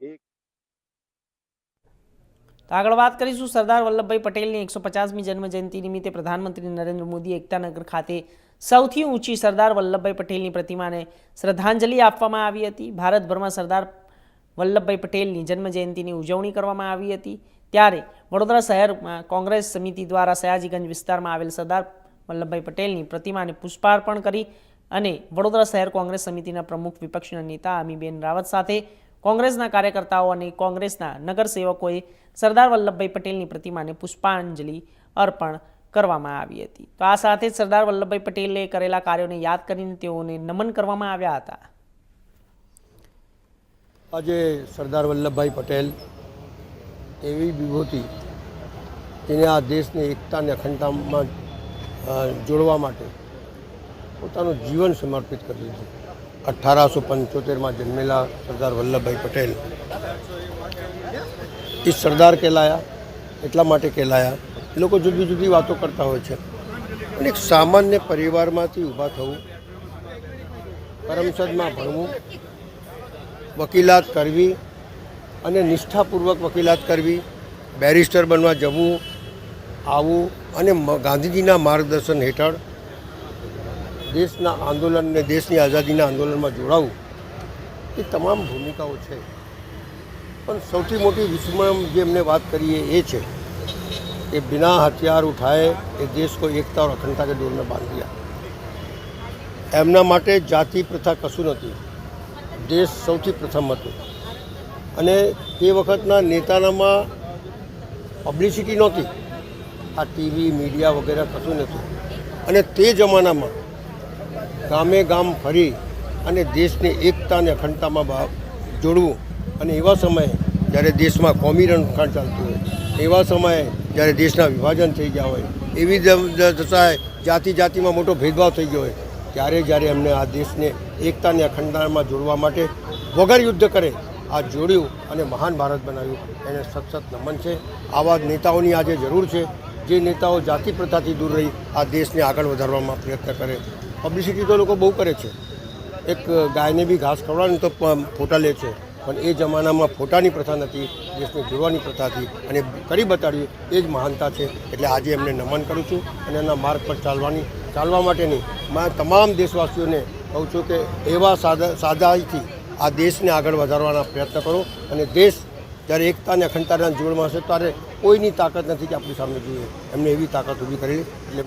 એક. આગળ વાત કરીશું સરદાર વલ્લભભાઈ પટેલની એકસો પચાસમી જન્મજયંતિ નિમિત્તે પ્રધાનમંત્રી નરેન્દ્ર મોદી એકતાનગર ખાતે સૌથી ઊંચી સરદાર વલ્લભભાઈ પટેલની પ્રતિમાને શ્રદ્ધાંજલિ આપવામાં આવી હતી. ભારતભરમાં સરદાર વલ્લભભાઈ પટેલની જન્મજયંતિની ઉજવણી કરવામાં આવી હતી. ત્યારે વડોદરા શહેરમાં કોંગ્રેસ સમિતિ દ્વારા સયાજીગંજ વિસ્તારમાં આવેલ સરદાર વલ્લભભાઈ પટેલની પ્રતિમાને પુષ્પાર્પણ કરી અને વડોદરા શહેર કોંગ્રેસ સમિતિના પ્રમુખ વિપક્ષના નેતા અમીબેન રાવત સાથે કોંગ્રેસના કાર્યકર્તાઓ અને કોંગ્રેસના નગરસેવકોએ સરદાર વલ્લભભાઈ પટેલની પ્રતિમાને પુષ્પાંજલિ અર્પણ કરવામાં આવી હતી. તો આ સાથે સરદાર વલ્લભભાઈ પટેલે કરેલા કાર્યોને યાદ કરીને તેઓને નમન કરવામાં આવ્યા હતા. આજે સરદાર વલ્લભભાઈ પટેલ એવી વિભૂતિ જેને આ દેશને એકતા અને અખંડતામાં જોડવા માટે પોતાનું જીવન સમર્પિત કરી દીધું. અઠારસો પંચોતેરમાં જન્મેલા સરદાર વલ્લભભાઈ પટેલ. એ સરદાર કહેલાયા, એટલા માટે કહેલાયા, એ લોકો જુદી જુદી વાતો કરતા હોય છે. પણ એક સામાન્ય પરિવારમાંથી ઊભા થવું કરમસદમાં ભણવું, વકીલાત કરવી અને નિષ્ઠાપૂર્વક વકીલાત કરવી, બેરિસ્ટર બનવા જવું, આવવું અને ગાંધીજીના માર્ગદર્શન હેઠળ દેશના આંદોલનને દેશની આઝાદીના આંદોલનમાં જોડાવું એ તમામ ભૂમિકાઓ છે. પણ સૌથી મોટી વિસ્મય જે અમને વાત કરીએ એ છે કે બિના હથિયાર ઉઠાએ એ દેશ કોઈ એકતા ઓર અખંડતા કે દોરને બાંધી એમના માટે જાતિ પ્રથા કશું નથી દેશ સૌથી પ્રથમ હતો. અને તે વખતના નેતાનામાં પબ્લિસિટી નહોતી. આ ટીવી મીડિયા વગેરે કશું નહોતું. અને તે જમાનામાં ગામે ગામ ફરી અને દેશને એકતા અને અખંડતામાં જોડવું. અને એવા સમયે જ્યારે દેશમાં કોમી રણખાણ ચાલતું હોય, એવા સમયે જ્યારે દેશના વિભાજન થઈ ગયા હોય, એવી દશાએ જાતિ જાતિમાં મોટો ભેદભાવ થઈ ગયો હોય, ત્યારે જ્યારે એમને આ દેશને એકતા અને અખંડતામાં જોડવા માટે વગર યુદ્ધ કરે, આ જોડ્યું અને મહાન ભારત બનાવ્યું, એને સતત નમન છે. આવા નેતાઓની આજે જરૂર છે. જે નેતાઓ જાતિ પ્રથાથી દૂર રહી, આ દેશને આગળ વધારવામાં પ્રયત્ન કરે પબ્લિસિટી તો લોકો બહુ કરે છે. એક ગાયને બી ઘાસ ખવડાવે તો ફોટા લે છે. પણ એ જમાનામાં ફોટાની પ્રથા નથી, દેશને જોડવાની પ્રથા હતી. અને કરી બતાડ્યું, એ જ મહાનતા છે. એટલે આજે એમને નમન કરું છું અને એના માર્ગ પર ચાલવાની, ચાલવા માટેની મેં તમામ દેશવાસીઓને કહું છું કે એવા સાદા, સાદાઈથી આ દેશને આગળ વધારવાના પ્રયત્ન કરો. અને દેશ જ્યારે એકતા અને અખંડતાના જોડમાં હશે, ત્યારે કોઈની તાકાત નથી કે આપણી સામે જોઈએ. એમને એવી તાકાત ઊભી કરી એટલે